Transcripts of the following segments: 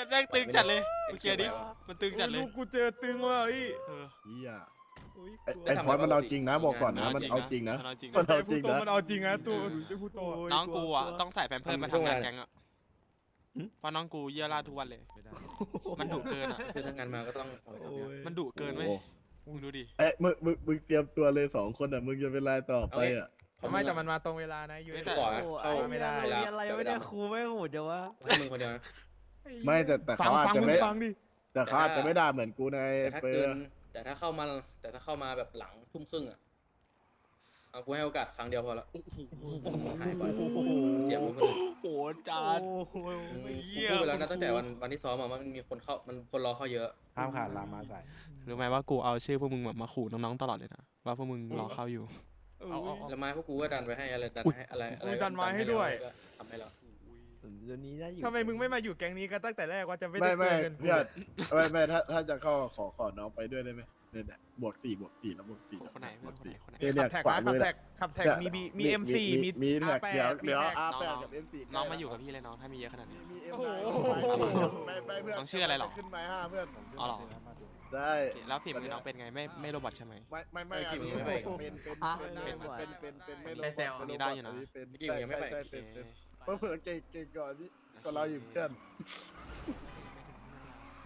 พื่อนแม่งตึงจัดเลยมึงเคลียร์ดิมันตึงจัดเลยลูกกูเจอตึงว่ะพี่เออเหี้ยอุ๊ยไอ้ไอ้พอดมันเอาจริงนะบอกก่อนนะมัมันนเอาเอาจริงนะมันเอาจริงมันนะเอาจริงไอ้ผู้โตนะ มันเอาจริงนะตัวไอ้ผู้โตน้องกูอะต้องใส่แพมเพิร์สมาทำงานแก๊งอะเพราะน้องกูเยี่ยราดทุกวันเลย มันดุเกินอะคือทำงานมาก็ต้องเอาไปทำงานมันดุเกินเว้ยโอ้โหมึงดูดิเอ้ยมึงมึงมึงเตรียมตัวเลยสองคนอะมึงจะเป็นไรต่อไปอะไม่แต่มันมาตรงเวลานะอยู่ไม่ในแต่ขอขนะโอ้เข้าไอ้ไม่ได้เรียนอะไรไม่ได้ครูไม่โหดจังวะให้มึงคนเดียว นะไม่แต่แต่ฟังเขาอาจฟังจะมึงไม่ ฟังดิ แต่เขาอาจจะไม่ด่าเหมือนกูในแต่ถ้าเปอเกินร์แต่ถ้าเข้ามาแต่ถ้าเข้ามาแบบหลังทุ่มครึ่งอะเอากูให้โอกาสครั้งเดียวพอละโอ้โหหายไปเสียมึงคนอื่นโหจาน โอ้โหมึงเหี้ยพูดไปแล้วนะคุณครูตั้งแต่วันวันที่ซ้อมมามันมีคนเข้ามันคนรอเข้าเยอะ ห้ามขาดลามาใส่ รู้ไหมว่ากูเอาชื่อพวกมึงแบบมาขู่น้องๆตลอดเลยนะว่าพวกมึงรอเข้าอยู่ เอาเอาเอา แล้วไม้พวกกูก็ดันไปให้อะไรดันให้อะไรอะไรอุ๊ยดันไม้ให้ด้วย ก็ทำให้เรา เดี๋ยวนี้ได้อยู่ทำไมมึงไม่มาอยู่แก๊งนี้กันตั้งแต่แรกว่าจะไม่ไม่ได้ไม่เจอกันเพื่อนไม่ไม่ถ้าถ้าจะเข้าขอขอน้องไปด้วยได้ไหมเนี่ยเนี่ยบวกสี่บวกสี่แล้วบวกสี่คนไหนเพื่อนคนไหนคนไหนเนี่ยขัเนี่ยบแท็กขวานะขัมืบอแท็เนี่ยกขับแท็กมีบีมี M4 มีมีแท็ก R8 เดี๋ยวเดี๋ยวมีแท็กอาแปดกับ M4 น้องมาอยู่กับพี่เลยน้องถ้ามีเยอะขนาดนี้ มีโอ้โหไม่ไม่เพื่อนน้องชื่ออะไรหรอ ขึ้นไม้ห้าเพื่อนอ๋อเหรอได้โอเคแล้วฝีมือน้องเป็นไงไม่ไม่โรบอทใช่ไหม ไม่ไม่ไม่อันนี้เป็นเป็นเป็นเป็นเป็นเป็นเป็นไม่รู้อันนี้ได้อยู่นะเป็นเมื่อกี้มึงยังไม่ไปใช่โอเคเป็น เป็นเผื่อเก่งเก่งก่อนนี่ก็เราอยู่เพื่อน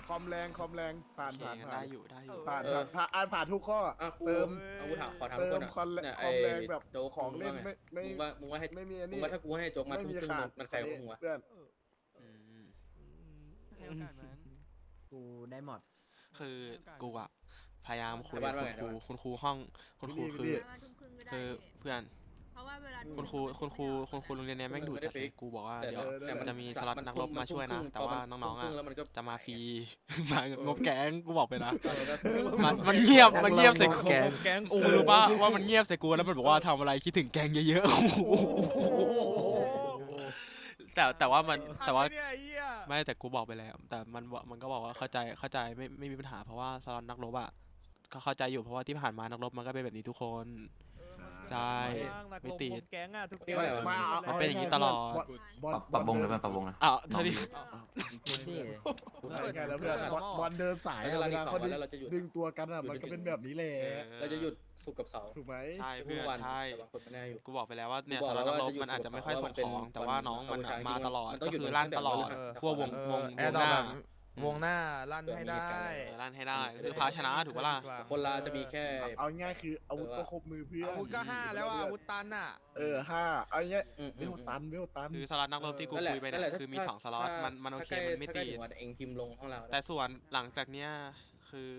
คอมแรงคอมแรงผ่านโอเคผ่านงั้นผ่าได้นอยู่ได้อยู่ ผ่านผ่านผ่านอ่านผ่านทุกข้อ อะกูเติม เอากูถามขอถามเติคมนอะคอมแรงเนี่ยคอมแรงแบบโจ๊กของเล่นมึไม่ไม่มึงว่ามึงว่าให้ไม่มีอันมึนี้งว่าถ้ากูให้โจ๊กมาไม่ทุ่มมีครึ่งขาดมันแฟร์กับมึงวะเพื่อนอืมให้โอกาสมัน กูได้หมด คือกูอะพยายามคุยบ้ากับนว่าคุณไงครูคุณครูห้อง คุณครูคือมาทุ่มครึ่งก็ได้คือพี่เพื่อน เพราะว่าเวลาคุณครูคุณครูคุณครูโรงเรียนเนี้ยแม่งดุจัดเลยกูบอกว่าแต่เดี๋ยวแต่มันจะมีสล็อตนักรบทุ่มาช่วยนะทุ่แต่ว่าน้องๆทุ่อะมครึ่แล้วมันก็จะมาฟรีมางบแก๊งกูบอกไปนะเออก็มันมันเงียบมันเงียบใส่กูแก๊งแก๊งโอ้มึงรู้ปะว่ามันเงียบใส่กูแล้วมันบอกว่าทำอะไรคิดถึงแก๊งเยอะๆแต่แต่ว่ามันแต่ว่าทำไมเนี่ยไอ้เหี้ยไม่แต่กูบอกไปแล้ว แต่มันบอกมันก็บอกว่าเข้าใจเข้าใจไม่ไม่มีปัญหาเพราะว่าสล็อตนักรบอะก็เข้าใจอยู่เพราะว่าที่ผ่านมานักรบมันก็เป็นแบบนี้ทุกคน ใช่นักไม่ลงติดครบแก๊งอะทุกนี่แก๊งว่าอะไรวะมาเอา มันเป็นอย่างนี้ตลอด บอลปรับปรับวงเลยไหมปรับวงนะอ้าวเท่านี้นี่เอาไงแล้วเพื่อนบอลบอลเดินสายแล้วอะเวเวลาลาสอเขางวันดึงแล้วเราจะหยุดดึงตัวกันอะมันก็เป็นแบบนี้แหละเราจะหยุดศุกร์กับเสาร์ถูกไหมใช่เพื่อนทุกวันใช่แต่บางคนไม่ได้อยู่ กูบอกไปแล้วว่าเนี่ยกูบสอกล็อตแล้นัวกรว่าบมันอาจจะไม่ค่อยส่งจะขอยู่อง แต่ว่าน้องมันอะวันมาตลอดมันต้ก็องหยุดคือลั่นตลอดเออพวกวงเอวองแอวร์งดหอน้าแบบ วงหน้าลั่นให้ได้เออลั่นให้ได้คือพาชนะถูกปะล่ะ คนลาจะมีแค่ เอาง่ายคืออาวุธก็ครบมือเพื่อนอาวุธก็ห้าแล้วอะอาวุธตันอะเออห้าเอาง่ายอืมเวลตันเวลตัน คือสล็อตนักรบที่กูนั่นแหละคุยไปนั่นแหเนี่ยละคือมีถ้าสองสล็อตถ้ามันมันโอเคถ้าใกล้มันไม่ถ้าใกล้ติดถึงวันเองพิมพ์ลงของเราแต่ส่วนหลังจากเนี้ยคือ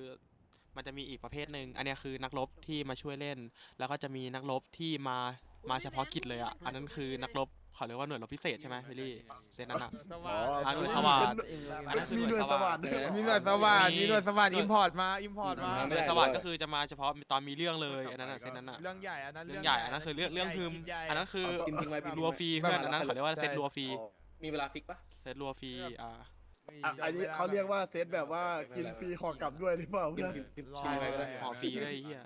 มันจะมีอีกประเภทหนึ่งอันเนี้ยคือนักรบที่มาช่วยเล่น แล้วก็จะมีนักรบที่มามาเฉพาะกิจเลยอะอันนั้นคือนักรบ เขาเรียกว่าหน่วยรบพิเศษใช่ไหมพี่ลี่เซนนั้นอะสอ๋ว่าออะหน่วยสมีวัสดิ์มีอันนั้นคือมีหหน่น่ววยยสสวัวัสสดิ์ดิ์ด้วยมีหน่วยสวัสดิ์มีมีหน่วยสวัสดิ์อิมพอร์ตมาอิมพอร์ตมาไม่หน่วยได้สวัสดิ์ด้วยก็คือจะมาเฉพาะตอนมีเรื่องเลยอันนั้นอะเซนนั้นอะเรื่องใหญ่อันนั้นเรื่องใหญ่อันนั้นคือเรื่องเรื่องพึมใหญ่อันนั้นคือพิมพ์ทิ้งไว้พิมพ์รัวฟรีเพื่อนอันนั้นเขาเรียกว่าเซตรัวฟรีมีเวลาฟิกปะเซตรัวฟรีอ่า อะอันนี้เขาเรียกว่าเซตแบบว่ากินฟรีห่อกลับด้วยหรือเปล่าพิเพื่มอนพ์พิมพ์รอทิ้งไว้ก็ได้ห่อฟรีเลยไอ้เฮีย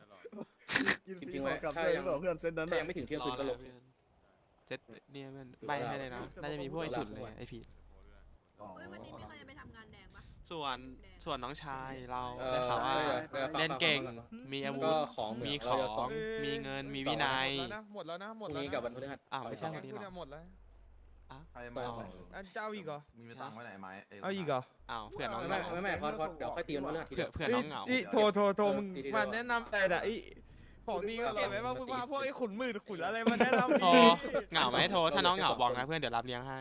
กินฟรีห่อกลับด้วยหรือเปล่าเพื่อนเซตนั้นถ้าอะยังไม่ถึงเที่ยงรคือนก็เลลยงเพื่อน เซตเนี่ยเพื่อนใบให้เลยนะน่าจะมีพวกไอ้จุดเลยไอ้พีทอ๋อเฮ้ยวันนี้มีใครจะไปทำงานแดงปะส่วนส่วนน้องชายเราเออได้ข่าวว่าเออเออฝากเล่นเก่งฝากฝากมีอาวุก็ธของเหมีมีขขอองงมีเงินมีวินัยหมดแล้วนะหมพดรุ่งแล้วนะนี้กับวันพฤหัสอ้าวไม่ใช่แก๊งกูเนี่ยหมดแล้วใครมาเอาอันเจ้าอีกเหรอมีไปตังค์ไว้ไหนไม้เอาอีกเหรออ้าวเผื่อน้องเหไม่งาไม่ไม่พอพอเดี๋ยวค่อยตีวันพฤหัสทีเผื่เดีอยวเผื่อน้องเหงาเยโทรโทรโทรมึงทีเดียวมาแนะนำแต่ละไอ้ ของดีก็เก็บไว้บ้างมึงพาพวกไอ้ขุนหมื่นขุนอะไรมาแนะนำโทรดีเหงาไหมโทรถ้าน้องเหงาบอกนะเพื่อนเดี๋ยวรับเลี้ยงให้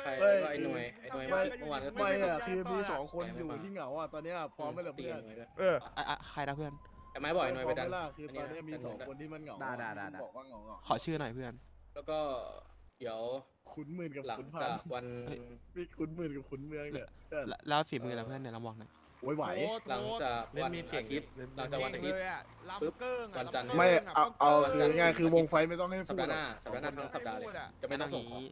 ใครไอ้หน่วยไอ้หน่วยเมื่อวานก็ไม่อะคือมีสองคนอยู่ที่เหงาอะตอนเนี้ยพร้อมไหมล่ะตีเพื่อนหน่วยด้วยเอออะอะใครนะเพื่อน ไอ้ไม้บ่อยหน่วยพไปร้อมดัไหนมล่ะคือตอนเนี้ยมีสองคนที่มันเหงาได้ได้ได้บอกว่าเหงาเหงาขอชื่อหน่อยเพื่อน แล้วก็เดี๋ยวขุนหมื่นกับหลังขุนพัจานกวัน มีขุนหมื่นกับขุนเมืองเนี่ยเพื่อนแล้วแล้วฝีมืออะไรเพื่อนเนี่ยเราบอกหน่อย โอ้ยไหว หลังจากวันอาทิตย์หลังจากวันอาทิตย์เลยอะลำเกิ้งอะวันจันทร์ลำกิ้งไม่อะเอาเอาลำกิ้งคือง่ายคือวงไฟไม่ต้องให้สัพูปดดาห์หน้า อะสัปดาห์หน้าทั้งสัปดาห์เลย จะไม่ไม่ต้ต้อองงส่งงี้ของ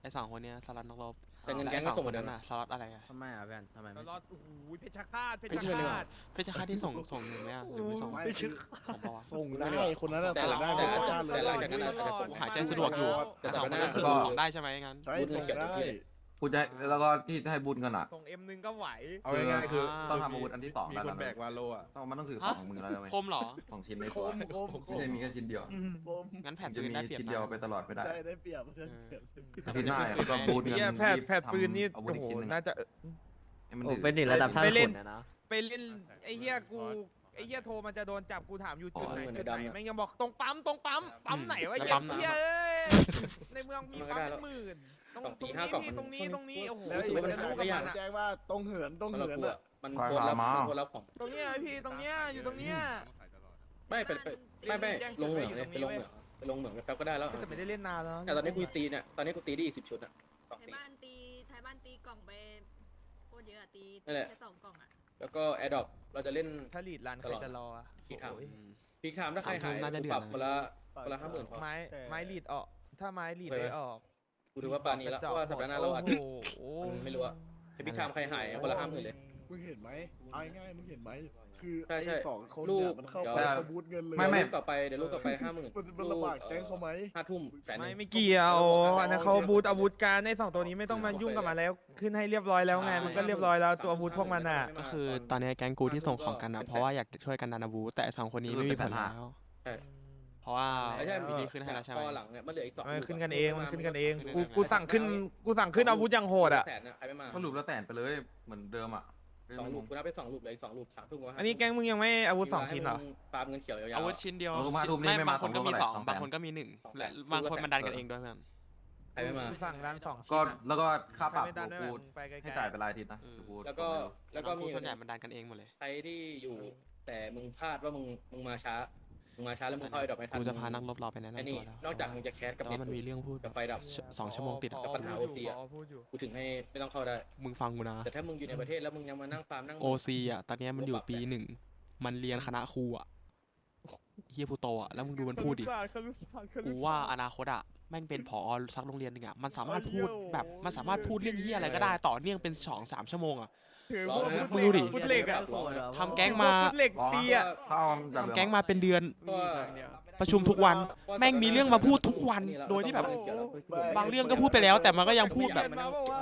ไอ้สองคนเนี้ยสล็อตนักรบแต่เงินและแก๊งไอ้สก็องส่งคเหมือนนเดินั้มนน่ะสล็อตอะไรอะทำไมอะเพื่อนทำไมสไม่ล็อตโอ้โหเพชรฆาตเพเพชชรรฆาตเพชรฆาตที่ส่งส่งหนึ่งไหมอะหรือไม่ส่งไม่คือส่งปะวะ ส่งได้คนนั้นอะแต่ส่หลังงได้แต่ไม่ต้องการเลยแต่หลังจากนั้นอาจจะส่ง หายใจสะดวกอยู่ แต่แต่สองคนสัปดาห์หน้านั้นคือส่งของได้ใช่ไหมงั้น ใช่ส่งได้ กูจะแล้วก็ที่ให้บุญกันอะ ส่งเอ็มหนึ่งก็ไหว เอาง่ายๆคือต้องทำอาวุธอันที่สองมีแล้วคนนะ แบกวาโลอะ ต้องมันต้องถือสฮะองมือแล้วนะเว้ยคมเหรอสองชิ้นในโคตัวมโคมโคไม่ใช่มีแค่ชิ้นเดียวโคมงั้นแผ่นจะปืนมีได้เปรียบชิ้นนะเดียวไปตลอดไม่ได้ ใช่ได้เปรียบได้เปรียบแต่ไม่ได้ขึ้นปืนก็ไงบูทไอ้เหี้ยแพทย์แพทย์ปืนนี่ อาวุธโอ้อีกโห ชิ้นหนึ่งน่าจะ ให้มันโอ้ดื้อ เป็นถึงระดับท่านไปเล่ขุน นนะเนาะไปเล่นไอ้เหี้ยกูไอ้เหี้ยโทรมันจะโดนจับกูถามอยู่จุดไหนอ๋อเหมือนจุดไหนในดำอะแม่งยังบอกตรงปั๊มตรงปั๊มปั๊มไหนวะแล้วเหี้ยปั๊มน้ำ เหี้ยเอ้ยในเมืองมีมันก็ปั๊มได้เป็นหมื่น ตรงกล่องตตีรงห้านี้กล่องพี่มันตรงนี้ตรงนี้โอ้โหแล้วรู้สึอีกกว่าคนมันนึงก็ยากแจ้งว่าตรงเหินตรงสำหรับเหินกูอะอะมันปล่อยโคตรรับพามาโคตรรับของตรงเนี้ยพี่ตรงเนี้ยอยู่ตรงเนี้ยไม่ไปไปไม่ไม่ลงเหมืองเลยไปลงเหมืองไปลงเหมืองแป๊บก็ได้แล้วแต่ไม่ได้เล่นนานแล้วแต่ตอนนี้กูตีเนี่ยตอนนี้กูตีได้อีกสิบชุดอะสองไทยตีบ้านตีไทยบ้านตีกล่องไปโคตรเยอะอะตีนั่นแหละแค่สองกล่องอะแล้วก็แอร์ดรอปเราจะเล่นถ้าลีดรันใครจะรออะที่ทำโอ้ยอืมพีคไทม์ถ้าใครสามทุ่หามยน่าจะกูเดือดปรับนะคนละคนละห้าหมื่นพอไม้ไม้ลีดออก ถ้าไม้ลีดไปไหมได้ออก กูถือว่าปานนี้แล้วเพราะว่าสัปดาห์หน้าเราอาจโอ้จะโหมันไม่รู้อะแต่พีคไทม์ใครหายคนละห้าหมื่นเลย มึงเห็นไหมเอาง่ายๆมึงเห็นไหม คือใช่ไอ้ใช่สองคนลูเนี่ยก มันเข้าเดี๋ยวไปขบูดเงินเลยไม่ไม่ เดี๋ยวลูกต่อไปเดี๋ยวลูกต่อไปห้าหมื่นมันมันลำบากแก๊งเขาไหม ห้าทุ่มแสนหไม่นึ่ง ไม่เกี่ยวอันนั้นเขาบูทอาวุธการในสองตัวนี้ไม่ต้องมายุ่งกับมันแล้ว ขึ้นให้เรียบร้อยแล้วไงมันก็เรียบร้อยแล้วตัวอาวุธพวกมันอะ ก็คือตอนนี้แก๊งกูที่ส่งของกันอะเพราะว่าอยากจะช่วยกันดันอาวุธแต่ไอ้สองคนนี้ไม่มีผลแล้ว ใช่ เพราะว่าไม่ใช่วิธีขึ้นให้แล้วใช่ไหม พอหลังเนี่ยมันเหลืออีกสองมันลูกขึ้นอะกันเองมันขึ้นกันเองขึ้นกูกันเองกูสั่งขึ้นกูสั่งขึ้นอาวุธอย่างโหดอะ แสนนะใครไม่มาก็หลุมแล้วแต่นไปเลยเหมือนเดิมอะสองลูกกูนับไปสองลูกเหลยสองลูกสามทุ่มว่าอันนี้แก๊งมึงยังไม่อาวุธสองชิ้นเหรอฟาร์มเงินเขียวยาวๆอาวุธชิ้นเดียวเอาลูกมาลูกนี่ไม่บามางคนก็มีสสอองงลูกบางเท่าไหร่คนก็มีหนึ่งสองแสนและบางคนมันดันกันเองด้วยเพื่อนใครไม่มา กูสั่งร้านสองชิ้นก็อะแล้วก็ค่าปรับใคไม่ดันด้วยกูมึงไปไกลๆให้จ่ายเป็นรายอาทิตย์นะเออเดี๋ยวกูแล้วก็แล้วก็น้องมีส่วนใหญ่มันดันกันเองหมดเลย ใครที่อยู่แต่มึงพลาดว่ามึงมึงมาช้า มึงมาช้าแล้วมึงเข้าไอ้ดอกไม่ทันกูจะพานักรบเราไปแนะไอ้นำนี่ตัวแล้วนอกจากมึงจะแคสกับแต่ว่ามันมีเรื่องพูดกับไฟดับชสองชั่วโมงติดอะกับปัญหาพูด OC ยู่อะ พูดอยู่ กูถึงให้ไม่ต้องเข้าได้ มึงฟังกูนะ แต่ถ้ามึงอยู่ในประเทศแล้วมึงยังมานั่งฟาร์มนั่ง โอซีอะ ตอนเนี้ยมันอยู่ปีหนึ่ง มันเรียนคณะครูอะเฮียพูโตอะ แล้วมึงดูมันพูดดิ กูว่าอนาคตอะ แม่งเป็นผอสักโรงเรียนหนึ่งอะ มันสามารถพูดแบบ มันสามารถพูดเรื่องเฮียอะไรก็ได้ ต่อเนื่องเป็นสองสามชั่วโมงอะ ถือรพอวกนะฟุตมึงดูดิฟุตเหล็กอะทำแก๊งมาพวฟุตเหล็กร้องตีอะถ้าเอาจากทำเดิมแก๊งมาเป็นเดือนเพราะว่าประชุมทุกวัน แม่งมีเรื่องมาพูดทุกวัน โดยที่แบบ บางเรื่องก็พูดไปแล้ว แต่มันก็ยังพูดแบบมาบอกว่า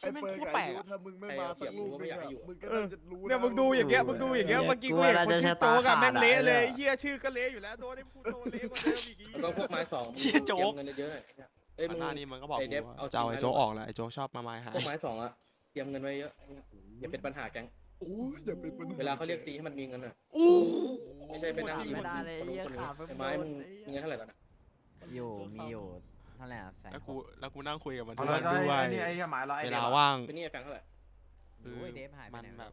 เฮ้ยแม่งโคตรแปลกอะถ้ามึงไม่มาสักลูกนึงอะมึงก็เออน่าจะรู้เนี่ยมึงดูอย่างเงี้ย มึงดูอย่างเงี้ย เมื่อกี้กูเห็นคนชื่อโจ๊กอะแม่งเละเลยเฮียชื่อก็เละอยู่แล้ว โดนไอ้พูดโตเละกว่าเดิมอีกแล้วก็พวกไม้สองเหี้ยโจ๊กเตรียมเงินเยอะๆหน่อยเอ้ยก่อมึนงหน้านี้มันก็บอกไอ้กูเดฟว่าเอาจะเอาจริงไอ้นะโจ๊กออกแล้วไอ้โจ๊กชอบมาไม้หาพวกไม้สองอะ เตรียมเงินไว้เยอะอย่าเป็นปัญหาแก๊งโอ้ยอย่าเป็นปัญหาเวลาเขาเรียกตีให้มันมีเงินอะอู้ไม่ใช่เป็นหน้าที่ไม่ได้เลยคนนู้นเหี้ยคนนี้ขาดไปไอ้ไม้มึงหมดเลยมีเงินเท่าไหร่ตอนนั้นอยู่มีอยู่เท่าไหร่อะแสนแล้วกูแล้วกูนั่งคุยกับมันเอาทุกเลวัยนด้วยได้ไอ้นี่ไอ้เหี้ยหมายเราไอ้เวเดลาฟอะว่างเป็นหนี่ไอ้แฟงเท่าไหร่คือโอ้ยเดฟหายไปมันไหนแบวะบ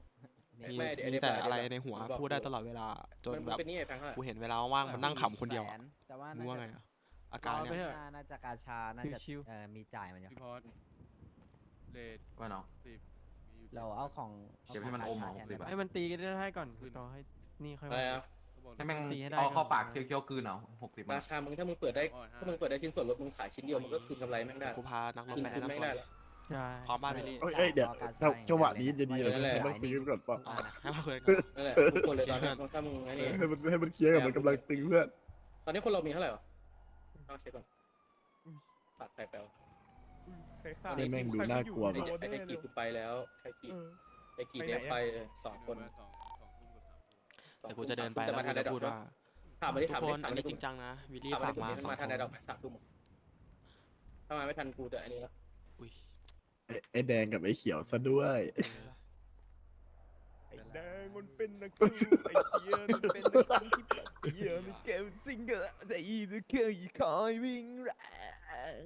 เดฟมีไม่เดี๋ยวมีแต่เดี๋ยวอะไรเดี๋ยวในหัวบอกพูดได้อยู่ตลอดเวลา จนมันแบบเป็นหนี่ไอ้แฟงเท่าไหร่กูเห็นเวลาว่างมันนั่งขำคนเดียวแสอะแต่ว่ามึน่างว่าจะไงอะอาการเนี่ยน่าน่าจะกาชาน่าจะเออมีจ่ายมันอยู่พี่พอด เลดว่าน้อง สิบมีอยู่เราเอาของเก็บให้มันอมขเอางกาชาแทนสิบได้บาทปะให้มันตีกันได้ให้ก่อนต่อให้นี่ค่อยอะไรว่าอะเขาบอกให้แม่งตีให้ได้ เอาเข้าก่อนปากเคี้ยวๆกลืนเอาหกสิบราบาทชามึงถ้ามึงเปิดได้ถ้ามึงเปิดได้ชิ้นส่วนลดมึงขายชิ้นเดียวมันก็คืนกำไรแม่งได้กูพานักรบคืนไปคืนแนะแม่งนำตัวได้แล้ว ใช่พร้อมบ้านไปรีเอ้ยเอ้ยเดี๋ยวถ้าจังหวะนี้จะดีเลยนั่นแหละ ให้มันฟื้นก่อนป่ะอะให้มาคุยกันก่อนนั่นแหละทุกคนเลยตอนนี้ถ้ามึงไอ้นี่ให้มันให้มันเคลียร์กับมันกำลังตึงเพื่อนตอนนี้คนเรามีเท่าไหร่วะต้องเช็คก่อนปัดไป แปลวนี่แม่งดูน่ากลัว ไอ้แบบไอ้ไอ้กีคือไปแล้วไอ้กีไอ้กีเดฟไปสองคน สองสองทุ่มกับสามทุ่มเดี๋ยวกูจะเดินไปแล้วมากูทันจะดอกพูดว่าถามมาดิทุกถามคมาดินถามอันมานี้ดิจริงจังนะวิลลี่ถามฝากมามาดิสองมาคทันนดอกสามทุ่มถ้ามาไม่ทันกูจะอันนี้ละอุ้ยไอ้ไอ้แดงกับไอ้เขียวซะด้วย เออไอ้แดงมันเป็นนักสู้ไอ้เหี้ยมันเป็นนักสู้ที่แบบเหี้ยมันเก็บสิ่งเกอแต่อีนึกเคยคอยวิ่งแรง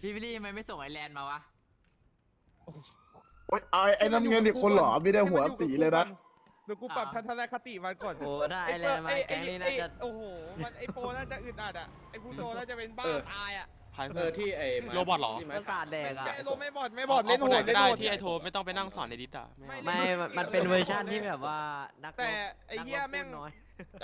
พี่วิลลี่ทำไมไม่ส่งไอแลนด์มาวะ โอ๊ยไอ้ไอ้น้ำเงินอีกคนเหรอไม่ได้หัวสีเลยนะ เดี๋ยวกูปรับทัศนคติมันก่อนโอ้ได้ไอแลนด์มาไอ้แก๊งนี้น่าจะไอ้โอ้โหมันไอโปน่าจะอึดอัดอะไอพูโตน่าจะเป็นบ้าตายอะพายเอเพื่ออนที่ไอ้โรบอทเหรอที่ไม้ประสาทแดกอะไอโรไม่บอดไม่บอดเล่นคโหนไหนดก็เล่นได้โหดที่ไอโทไม่ต้องไปนั่งสอนในดิสอะไม่เอาไม่ไม่มันมันเป็นเวอร์ชันที่แบบว่านักรบแต่ไอ้เหี้ยแม่งนักรบพูดน้อย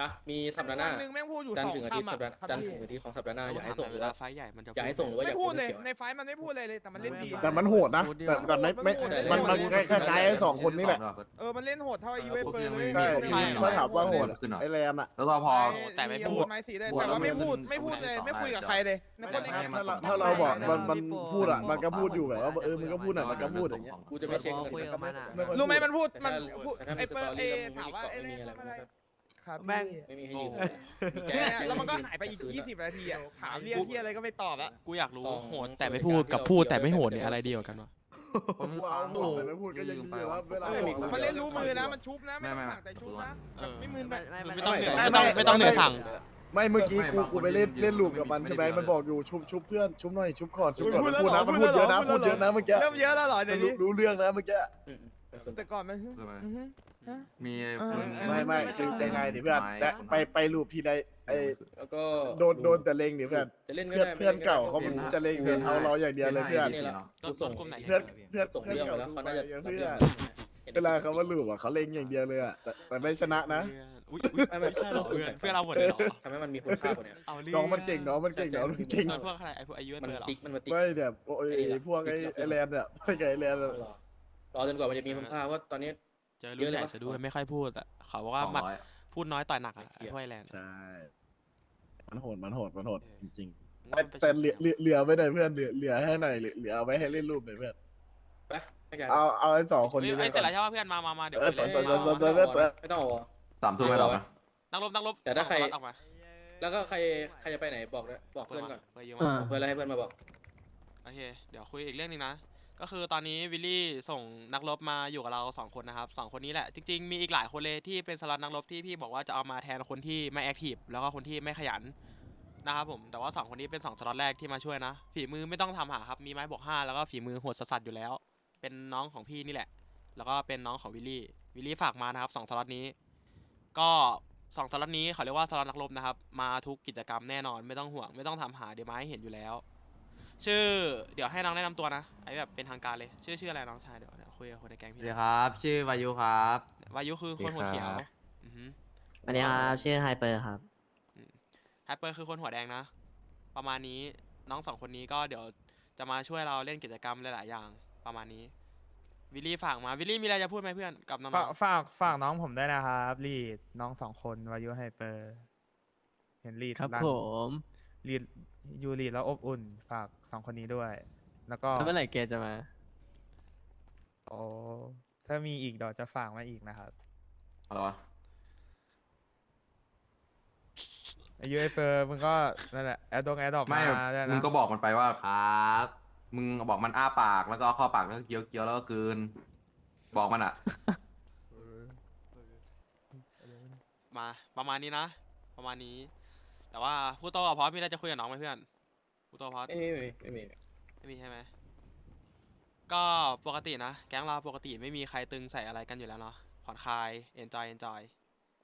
นะมีสัปดาห์หน้าวันหนึ่งแม่งพูดอยู่จันสทองร์ถึงอาทิตย์คำสัปดาอะห์ครับจันทร์พี่ถึงอาทิตย์ของสัปดาห์หน้าอยากให้ถส่งหรือเวลาว่าไฟท์ใหญ่มันจะ อยากให้พูดส่งหรือว่าอไม่ยากพูดเลยขีวอะในไฟท์มันไม่พูดเลยเลยแต่มันเล่นดี แต่มันโหดนะ แต่แต่ไม่ไม่พูดได้มันมันพูดคได้ล้ายๆไอ้สองคนนี่แหละ เออมันเล่นโหดเท่าไอ้ยูเอฟเปอร์เลยใช่ใช่ถ้าถามว่าโหดขึ้นเหรอไอ้แรมอะแล้วก็พอ แต่ไม่เรียพูด ไม้สีได้พูดแต่ว่าแล้วไม่พูดมันไม่พูดเลยมันไม่คุยกับได้ใครเลยในคนไม่ในได้ถ้าเราถ้าเราบอกมันมันพูดอะมันก็พูดอยู่แบบว่าเออมึงก็พูดอะมันก็พูดอย่างเงี้ยกูจะไม่เช็คเงินคุยกับมันอะไม่ค่อยรู้ไหมมันพูดแต่มันถ้าพูดแต่ถ้าไอ้มีสเปอตอร์รี่เอแล้วมึงถามมีว่าเกาะไอ้ไม่เล่มีอะไร ทำอะไรมึงก็ครับแม่ง พี่ไม่มีให้ยืมโอ้มีแกเนี่ยแกแล้วมันก็คืหายไปอีกคืน20นาทีอะถามเรียกที่อะไรก็ไม่ตอบอะกูอยากรู้สองโหดสองแต่ไม่รายพูดการกับที่เราพูดเที่ยวแต่ไม่โหดด้วยเนี่ยกันอะไรดีกว่ากันวะ ผมว่าโหดแต่ไม่พูดก็ยังดีอยู่ว่าเวลาไม่มีบอกมันอะเล่นรู้มือนะมันชุบนะไม่ต้องไม่ไม่สั่งแต่ชุบนะเออไม่มือแบบคือไม่ต้องเหนือไม่ไม่ต้องไม่ไม่ต้องเหนือสั่ง ไม่เมื่อกี้กูไม่บางคนกูไปเล่นยืนเล่นลูปกับมันไม่ใช่ไหมได้มันบอกอยู่ชุบชุบเพื่อนชุบหน่อยชุบก่อนชุบก่อนพูมันดพูดแล้นะวมันเหรอพูดเยอะนะพูพูดดแล้วเหรอเยอะนะเมื่อกี้เริ่มเยอะแล้วเหรอมัเดี๋ยนวรู้นี้รู้เรื่องนะเมื่อกี้อืมอืมแต่ก่อนมัน ใช่ไหมอือฮึฮะ มีเออคนไม่ไม่คือยังไงดิเพื่อนแต่ไปไปลูปทีใดไอแล้วก็โดนโดนแต่เล็งดิเพื่อน จะเล่นก็เพื่อนได้เพื่อนไม่ล่เก่าได้เขาไม่ป็นจะเล็งเห็นเอาเราอย่างเดียวเลยเพื่อนนี่แหละต้นกูส่งกลุ่มไหนเพื่อนเพื่อนส่งเพื่อนเรื่องเก่าไปแล้วดูเขาไปน่าจะเพื่รับเรื่อองนเวลาเขามาลูปอะเขาเล็งอย่างเดียวเลยอะแต่แต่ไม่ชนะนะอุ้ยอุ้ยไม่ใช่หรอเพื่อนเพื่อนเราหมดเลยเหรอทำให้มันมีคุณค่ากว่าเนี้ยเอาเรื่องน้องมันเก่งน้องมันเก่งน้องมันเก่งเออพวกอะไรไอ้พวกอายุมันเบอร์เหรอติ๊กมันมาติ๊กไม่เนี่ยโอ้ยพวกไอ้ไอ้แลนด์เนี่ยไอ้ไก่แลนด์อะรอรอจนกว่ามันจะมีคุณค่าว่าตอนนี้ เจอรุ่นใหญ่ซะด้วยไม่ค่อยพูดอะเขาบอกว่าสองหมัดร้อยพูดน้อยต่อยหนักอะไอ้เหี้ยถ้วยแลนด์ใช่มันโหดมันโหดมันโหดจริงๆว่าแต่มันไปแต่เหลือเหลือเหลือไว้หน่อยเพื่อนเหลือเหลือให้หน่อยเหลือเหลือเอาไว้ให้เล่นรูปหน่อยเพื่อนไปไม่ไกลเอาเอาไอ้สองคนเอ้ยนี้เอ้ยไปเสร็จก่แล้อวนใช่ป่ะเพื่อนมามามาเดี๋ยวเออคุยสอนเลยสอนสอนมาสอนไม่ต้องเอาวอสามทุ่มไม่หรอกนะนักรบนักรบแต่ถ้าใครสองสล็อตออกมาแล้วก็ใครใครจะไปไหนบอกด้วยบอกเพื่อนก่อนเพื่อนยืมอ่ามาเพื่อนแล้วให้เพื่อนมาบอกโอเคเดี๋ยวคุยอีกเรื่องหนึงนะ ก็คือตอนนี้วิลลี่ส่งนักรบมาอยู่กับเราสองคนนะครับสองคนนี้แหละ จริง ๆ มีอีกหลายคนเลยที่เป็นสล็อตนักรบที่พี่บอกว่าจะเอามาแทนคนที่ไม่แอคทีฟแล้วก็คนที่ไม่ขยันนะครับผมแต่ว่าสองคนนี้เป็นสองสล็อตแรกที่มาช่วยนะฝีมือไม่ต้องทำหาครับมีไม้บวกห้าแล้วก็ฝีมือโหดสัสๆอยู่แล้ว เป็นน้องของพี่นี่แหละ แล้วก็เป็นน้องของวิลลี่วิลลี่ฝากมานะครับสองสล็อตนี้ ก็สองสล็อตนี้เขาเรียกว่าสล็อตนักรบนะครับมาทุกกิจกรรมแน่นอนไม่ต้องห่วงไม่ต้องทำหาเดี๋ยวไม้เห็นอยู่แล้ว ชื่อเดี๋ยวให้น้องแนะนำตัวนะไอ้แบบเป็นทางการเลย ชื่อชื่ออะไรน้องชายเดี๋ยวเดี๋ยวคุยกับคนในแก๊งสพี่วัสดีครับ ชื่อวายุครับ วายุคือคนหัวเขียวสวัสดีครับอือฮึ สวัสดีครับ ชื่อไฮเปอร์ครับ แฮปเปอร์คือคนหัวแดงนะ ประมาณนี้น้องสองคนนี้ก็เดี๋ยวจะมาช่วยเราเล่นกิจกรรมหลาย ๆ อย่างประมาณนี้ วิลลี่ฝากมาวิลลี่มีอะไรจะพูดไหมเพื่อนกับน้องฝากฝากฝากน้องผมด้วยนะครับลีดน้องสองคนวายุไฮเปอร์ เห็นลีดครับลั่นผม ลีดยูลีดแล้วอบอุ่น ฝาก สองคนนี้ด้วย แล้วก็แล้วเมื่อไหร่แกจะมา โอ้ถ้ามีอีกเดี๋ยวจะฝากมาอีกนะครับอะไรวะอายุไอเปอร์มึงก็นั่นแหละแอดดงแอดดอกไม่มาได้มึงนะก็บอกมันไปว่าครับ มึงบอกมันอ้าปากแล้วก็เอาเข้าปากแล้วก็เคี้ยวเคี้ยวแล้วก็กลืน บอกมันอะมาประมาณนี้นะ ประมาณนี้ แต่ว่าผู้โตกับพอสมีอะไรจะคุยกับน้องไหมเพื่อน ผู้โตกับพอสไม่มีไม่มีไม่มีใช่ไหมก็ปกตินะ แก๊งเราปกติไม่มีใครตึงใส่อะไรกันอยู่แล้วเนาะผ่อนคลาย enjoy enjoy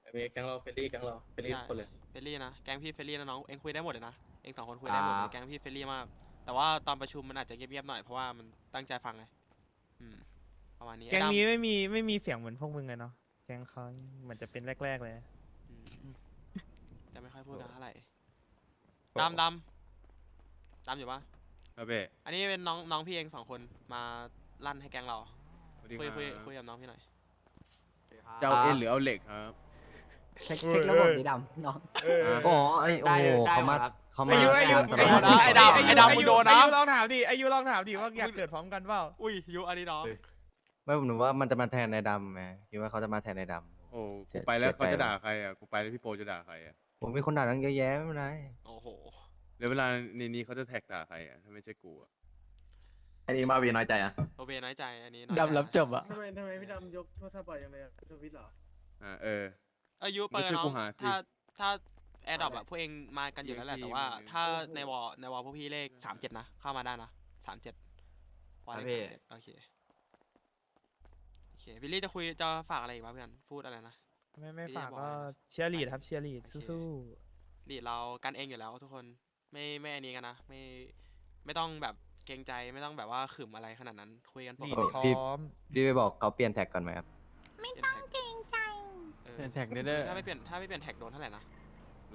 ไม่มีแก๊งเราเฟรนลี่แก๊งเราเฟรนลี่ใช่ทุกคนเลยเฟรนลี่นะแก๊งพี่เฟรนลี่นะน้องเองคุยได้หมดเลยนะเองสองคนคุยได้หมดเลครัยบแก๊งพี่เฟรนลี่มาก แต่ว่าตอนประชุมมันอาจจะเงียบๆหน่อยเพราะว่ามันตั้งใจฟังไงอืมประมาณนี้แก๊งไอ้ดำนี้ไม่มีไม่มีเสียงเหมือนพวกมึงเลยเนาะแก๊งเขาเหมือนจะเป็นแรก ๆ เลยอืมจะไม่ค่อยพูดกันเท่าไหร่ดำดำ ดำอยู่ปะครับเบ้อันนี้เป็นน้องน้องพี่เองสองคนมาลั่นให้แก๊งเราสวัสดีคุยคุยรับคุยกับน้องพี่หน่อยจะเอาเอ็นหรือเอาเหล็กครับ เช็คเช็คระบบดีดำน้องอะอ๋อไอโอ้ได้โหได้เขามาครับเขามาอายุอายุตามสอายุบายไอ้ดำไอ้ดำมึงโดนนะอายุลองถามดิอายุลองถามดิว่าอยากเกิดพร้อมกันเปล่าอุ้ยยุอันนี้น้องไม่ผมนึกว่ามันจะมาแทนในดำไงคิดว่าเขาจะมาแทนในดโอ้เสีกูยไปแล้วเสียใจเขาจะด่าใครอะกูไปแล้วพี่โปจะด่าใครอะำผมมีคนด่าตั้งเยอะแยะไม่เป็นไรโอ้โห แล้วเวลาในนี้เขาจะแท็กด่าใครอะถ้าไม่ใช่กูอะอันนี้มาเวียน้อยใจอะโอเบน้อยใจอันนี้น้อยใจดำรับจบอะทำไมทำไมพี่ดำยกโทรศัพท์บ่อยจังเลยอะทวิตเหรออ่าเออ อายุเปิดไม่ใช่น้อกูงหาสิ ถ้าถ้าแอร์ดรอปอะพวกเองมากันอยู่แล้วแหละ TNT แต่ว่ามันถ้าในวอลในวอลพวกพี่เลขสามเจ็ดนะเข้ามาได้นะสามเจ็ดวอลเลขครับพี่สามเจ็ดโอเคโอเควิลลี่จะคุยจะฝากอะไรอีกวะเพื่อนพูดอะไรนะ ไม่ไม่พี่ฝากบอกก็อะไรนะเชียร์ลีดครับเชียร์ลีดโอเค สู้ลีดเรากันเองอยู่แล้วทุกคน ไม่ไม่อันนี้กันนะไม่ไม่ต้องแบบเกรงใจไม่ต้องแบบว่าขึมอะไรขนาดนั้น คุยกันๆปลีกดติพร้อมพี่ไปบอกเขาเปลี่ยนแท็กก่อนไหมครับ ไม่ต้องเกรงใจเออเปลี่ยนแท็กเด้อเด้อถ้าไม่เปลี่ยนถ้าไม่เปลี่ยนแท็กโดนเท่าไหร่นะ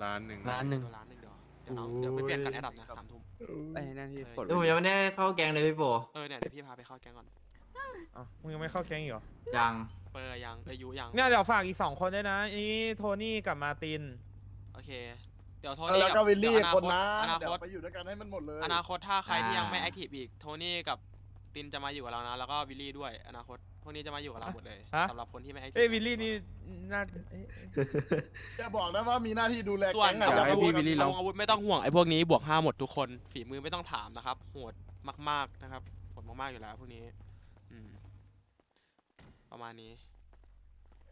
ล้านหนึ่งล้านหนึ่งโดนล้านหนึ่งเดี๋ยวเดี๋ยวน้องเดี๋ยวไปเปลี่ยนกันแอดดับนะสามทุ่มไอ้นั่นที่ปลดเดี๋ยวผมยังไม่ได้เข้าแกงเลยพี่โปเออเนี่ยเดี๋ยวพี่พาไปเข้าแก๊งก่อนอะมึงยังไม่เข้าแก๊งอีกเหรอยังเปอร์ยังเออยูยังเนี่ยเดี๋ยวฝากอีกสองคนด้วยนะนี่โทนี่กับมาร์ตินโอเค เดี๋ยวโทเออนี่แล้วกับก็วิลลี่เดี๋ยวคนนะอนาเดี๋ยควตไปอยู่ด้วยกันให้มันหมดเลยอนาคตถ้าใครที่ยังไม่แอคทีฟอีกโทนี่กับตินจะมาอยู่กับเรานะ แล้วก็วิลลี่ด้วยอนาคตพวกนี้จะมาอยู่กับเราหมดเลยฮะ สำหรับคนที่ไม่แอคทีฟ เอ้ยวิลลี่นี่น่าเอ้ยจะบอกนะว่ามีหน้าที่ดูแลส่วนแก๊งอะอาวุธแต่อาวุธอาวุธอาวุธไม่ต้องห่วงไอ้พวกนี้บวกห้าหมดทุกคน ฝีมือไม่ต้องถามนะครับโหดมาก ๆนะครับโหดมากๆอยู่แล้วพวกนี้ อืม ประมาณนี้ไ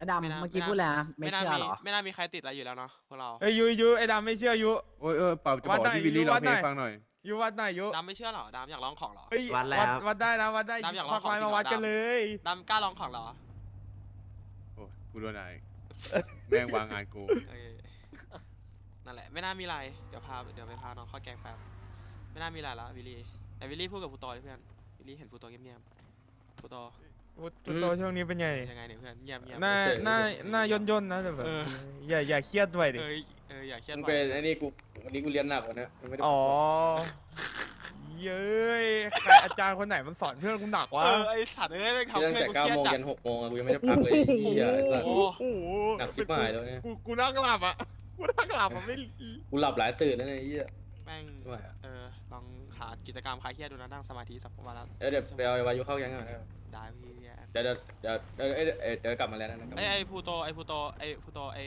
อ้ดำไม่น่าเมื่อกี้ไม่น่า พูดแล้วไม่น่าเชื่อมีเหรอไม่น่ามีใครติดอะไรอยู่แล้วเนาะพวกเราเอ้ยยูยูไอ้ดำไม่เชื่อยู โอ้ยเออเปล่าจะบอกวัดหน่อยที่วิลลี่ดูร้อวังดเพลหน่งอย ฟังหน่อยยูวัดหน่อยยูดำไม่เชื่อเหรอดำอยากร้องของเหรอ เฮ้ยวัดแล้ว วัดได้นะวัดได้ดำอยากลองควักของไม้จริงมาเหรอวัดกันดำ เลยดำกล้าร้องของเหรอโอ้ยกูโดนอะไรแม่งวางงานกูเออนั่นแหละ ไม่น่ามีอะไรเดี๋ยวพาเดี๋ยวไปพาน้องเข้าแกงแป๊บไม่น่ามีอะไรละวิลลี่แต่วิลลี่พูดกับฟูโตดิเพื่อนวิลลี่เห็นฟูโตเงียบๆฟูโต วุฒิโตช่วงนี้เป็นไง ยังไงเนี่ยเพื่อนเงียบเงียบหน้าเฉยๆหน้าเฉยๆหน้าย่นย่นๆนะแต่แบบเอออย่าอย่าเครียดด้วยดิ เออเอออย่าเครียดมึงบ่เป็นอยไอ้นี่กูวันนี้กูเรียนหนักกว่านะไม่ได้อ๋อ เย้ยใครอาจารย์คนไหนมันสอนเพื่อนกูหนักวะ เออไอสัตว์เอ้ยแม่งทำเรียนเพื่อแต่นกูเก้าเครียดโมงจัดยันหกโมงอะกูยังไม่ได้พักเลยไอ้เหี้ยไอ้สัตว์โอ้โอ้โหหนักชิบหายแล้วเนี่ย กูกูนั่งหลับอะ กูนั่งหลับอะไม่กูหลับหลายตื่นแล้วเนี่ยไอ้เหี้ยแม่งไม่ไหวอะเออลองหากิจกรรมคลายเครียดดูนะนั่งสมาธิสักวันละเดี๋ยวเดี๋ยวไปเอาไอ้วายุเข้าแก๊งก่อนนะครับได้พี่แย่ เดี๋ยวเดี๋ยวเดี๋ยวเดี๋ยวเอ้ยเอ้ยเดี๋ยวกลับมาแล้วนะกลับมาไอไอฟูโตไอฟูโตไอฟูโตไอ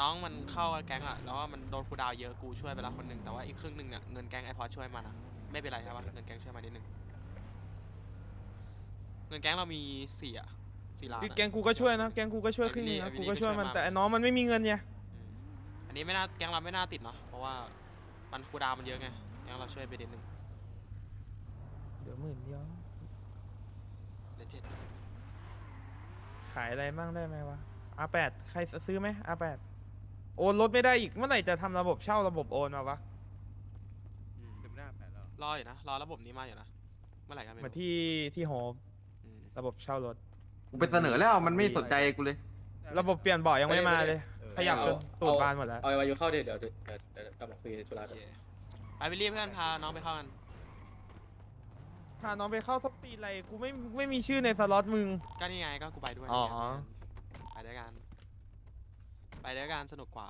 น้องมันเข้าแก๊งอะแล้วว่ามันโดนฟูดาวเยอะกูช่วยไปแล้วคนหนึ่งแต่ว่าอีกครึ่งหนึ่งเนี่ยเงินแก๊งไอพอช่วยมันอะไม่เป็นไรใช่ปะเงินแก๊งช่วยมานิดนึงเงินแก๊งเรามีสี่อะสี่ล้านอีกอะ แกงกูก็ช่วยนะ แกงกูก็ช่วยครึ่งนึงนะกูก็ช่วยมันแต่ไอ้น้องมันไม่มีเงินไง อืมอันนี้ไม่น่าแก๊งเราไม่น่าติดเนาะเพราะว่ามันฟูดาวมันเยอะไงแก๊งเราช่วยไปนิดนึงเดี๋ยวหมื่นเดียวเดี๋ยวเจ็ด ขายอะไรบ้างได้ไหมวะ R8 ใครซื้อไหม R8 โอนรถไม่ได้อีก เมื่อไหร่จะทำระบบเช่าระบบโอนมาวะ อืมเต็มหน้าแปดแล้วรออยู่นะ รอระบบนี้มาอยู่นะ เมื่อไหร่กันไม่เหมือนรู้ที่ที่โฮมอืมระบบเช่ารถ กูไปเสนอแล้วมันไม่สนใจกูเลย ระบบเปลี่ยนเบาะยังไม่มาเลยเออขยับจนตูดบานหมดแล้ว เอาไอ้วายุเข้าเดี๋ยวเดี๋ยวเดี๋ยวเดี๋ยวเดี๋ยวกลับมาคุยธุระโอกัน เคไปวิลลี่เพื่อนพาน้องไปเข้ากัน พาน้องไปเข้าสปีดอะไรกูไม่ไม่มีชื่อในสล็อตมึง ก็นี่ไงก็กูไปด้วยอ๋อนี่ไงไปด้วยกัน ไปด้วยกันสนุกกว่า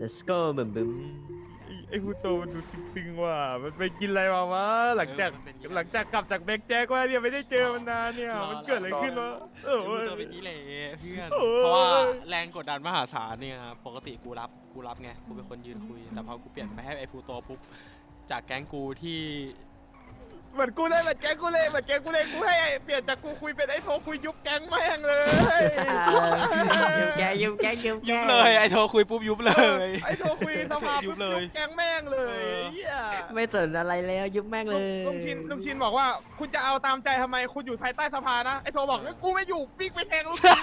let's go บึ้มบึ้มไอ้ไอ้พูโตมันดูตึงๆว่ะมันไปกินอะไรมาวะหลังจากเออมันเป็นอย่างนี้หลังจากกลับจากแบ็กแจ็คว่าเนี่ยไม่ได้เจอมันนานเนี่ยรอ มันเกิดอะไรขึ้นวะเออรู้ตัวเป็นนี้เลยเพื่อน โอ้ย เพราะว่าแรงกดดันมหาศาลเนี่ยปกติกูรับกูรับไงกูเป็นคนยืนคุย แต่พอกูเปลี่ยนไปให้ไอ้ฟูโตปุ๊บจากแก๊งกูที่ เหมือนกูเลยเหมือนแก๊งกูเลยเหมือนแก๊งกูเลยกูให้ไอ้เปลี่ยนจากกูคุยเป็นไอ้โทรคุยยุบแก๊งแม่งเลยยิ้มแกยิ้มแกยิ้มแกยุบเลยไอ้โทรคุยปุ๊บยุบเลย ไอ้โทรคุยสภาพยุบเลยแก๊งแม่งเลยเออเหี้ยไม่สนอะไรแล้วยุบแม่งเลยลุงชินลุงชินบอกว่าคุณจะเอาตามใจทำไมคุณอยู่ภายใต้สภานะไอ้โทรบอกงั้นกูไม่อยู่ปิ๊กไปแทงลุงชิน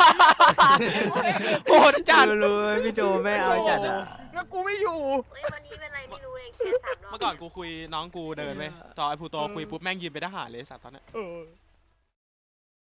โหดจัดรู้ๆพี่โจไม่เอาจัดอะงั้นกูไม่อยู่เฮ้ยวันนี้เป็นไรไม่รู้ เลยแค่สามรอบเมื่อก่อนกูคุยน้องกูเดินไปต่อไอ้ฟูโตคุยปุ๊บแม่งยืนไปนทหารเลยสัตว์ตอนเนี้ยเออ